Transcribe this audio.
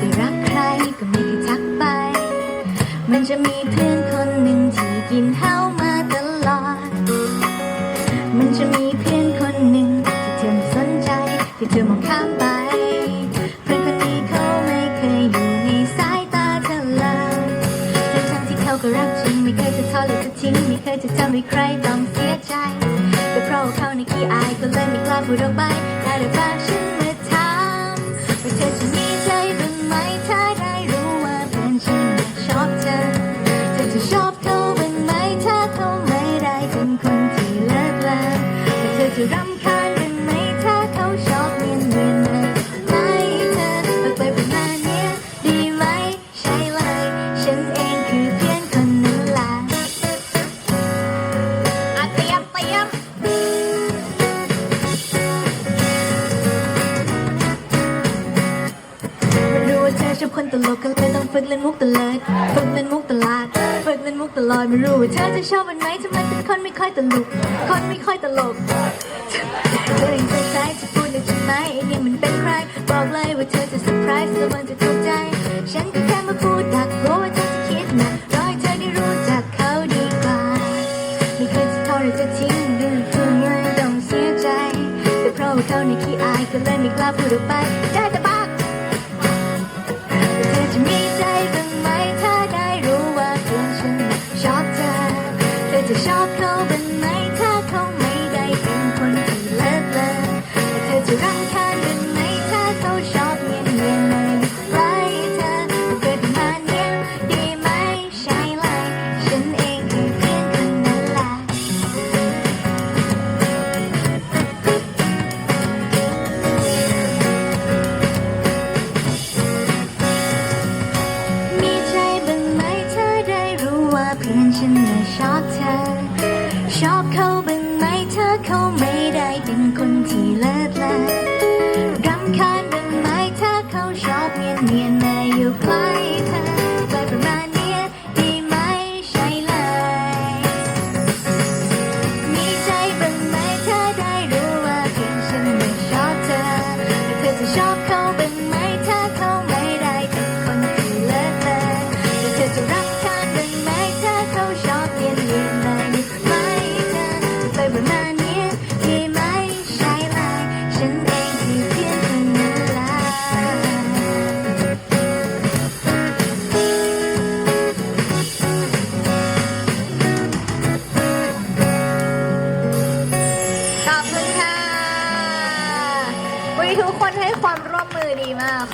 ไปรักใครก็ไม่ได้ทักไป มันจะมีเพื่อนคนหนึ่งที่กินเฮามาตลอด มันจะมีเพื่อนคนหนึ่งที่เธอไม่สนใจที่เธอมองข้ามไป เพื่อนคนนี้เขาไม่เคยอยู่ในสายตาเธอเลยทั้งที่เขาก็รักจริงไม่เคยจะทอหรือจะทิ้งไม่เคยจะทำให้ใครต้องเสียใจแต่เพราะเขาในขี้อายก็เลยไม่กล้าพูดออกไปได้หรือเปล่าฉัน จะรำคาญบ้างไหมถ้าเขาชอบเนียนเนียนเลยไม่เธอเปิดไปประมาณเนี้ยดีไหมใช่เลย ฉันเองคือเพื่อนคนนั้นล่ะอะเตรียมเตรียมไม่รู้ว่าเธอชอบคนตลกก็เลยต้องฝึกเล่นมุกตลิดฝึกเล่นมุกตลาดฝึกเล่นมุก ตลอดไม่รู้ว่าเธอจะชอบมันไหมทำไมเป็นคนไม่ค่อยตลกคนไม่ค่อยตลกเธอยังสงสัยจะพูดเลยใช่ไหมไอ้เนี่ยมันเป็นใคร บอกเลยว่าเธอจะเซอร์ไพรส์แล้วมันจะถูกใจ ฉันก็แค่มาพูดดักกลัวว่าเธอจะคิดนักรอให้เธอได้รู้จักเขาดีกว่าไม่เคยจะทอดหรือจะทิ้งดูคุณไม่ต้องเสียใจแต่เพราะว่าเขาในขี้อายก็เลยไม่กล้าพูดออกไป เธอ ฉันน่ะชอบเธอ ชอบเขาบ้างไหมเธอเขาไม่ได้เป็นคนที่เลิศเลอรำคาญบ้างไหมเธอเขาชอบเนียนเนียนมาอยู่ใกล้ คนให้ความร่วมมือดีมาก